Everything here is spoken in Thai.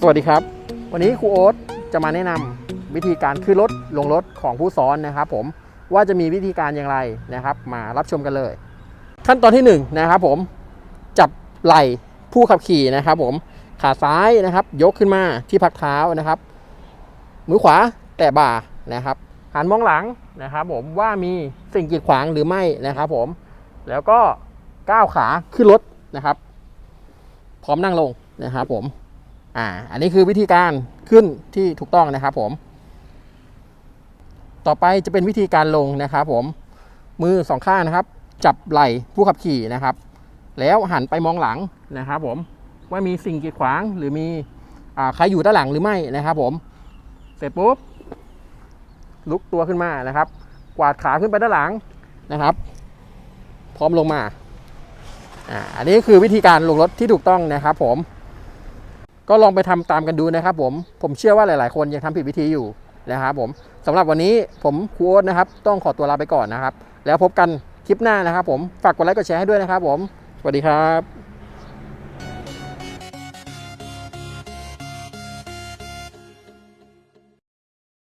สวัสดีครับ วันนี้ครูโอ๊ตจะมาแนะนำวิธีการขึ้นรถลงรถของผู้ซ้อนนะครับ ผมว่าจะมีวิธีการอย่างไรนะครับ มารับชมกันเลย ขั้นตอนที่หนึ่งนะครับผมจับไหล่ผู้ขับขี่นะครับ ผมขาซ้ายนะครับ ยกขึ้นมาที่พักเท้านะครับ มือขวาแตะบ่านะครับหันมองหลังนะครับ ผมว่ามีสิ่งกีดขวางหรือไม่นะครับ ผมแล้วก็ก้าวขาขึ้นรถนะครับ พร้อมนั่งลงนะครับ ผม อ่า อันนี้คือวิธีการขึ้นที่ถูกต้องนะครับผม ต่อไปจะเป็นวิธีการลงนะครับผม มือสองข้างนะครับ จับไหล่ผู้ขับขี่นะครับ แล้วหันไปมองหลังนะครับผม ว่ามีสิ่งกีดขวางหรือมีอ่าใครอยู่ด้านหลังหรือไม่นะครับผม เสร็จปุ๊บ ลุกตัวขึ้นมานะครับ กวาดขาขึ้นไปด้านหลังนะครับ พร้อมลงมา อ่า อันนี้คือวิธีการลงรถที่ถูกต้องนะครับผม ก็ลองไปทำตามกันดูนะครับผมผมเชื่อว่าหลาย ๆ คนยังทำผิดวิธีอยู่นะครับผมสำหรับวันนี้ผมครูโอ๊ตนะครับ ต้องขอตัวลาไปก่อนนะครับ แล้วพบกันคลิปหน้านะครับผมฝากกดไลค์กดแชร์ให้ด้วยนะครับผมสวัสดีครับ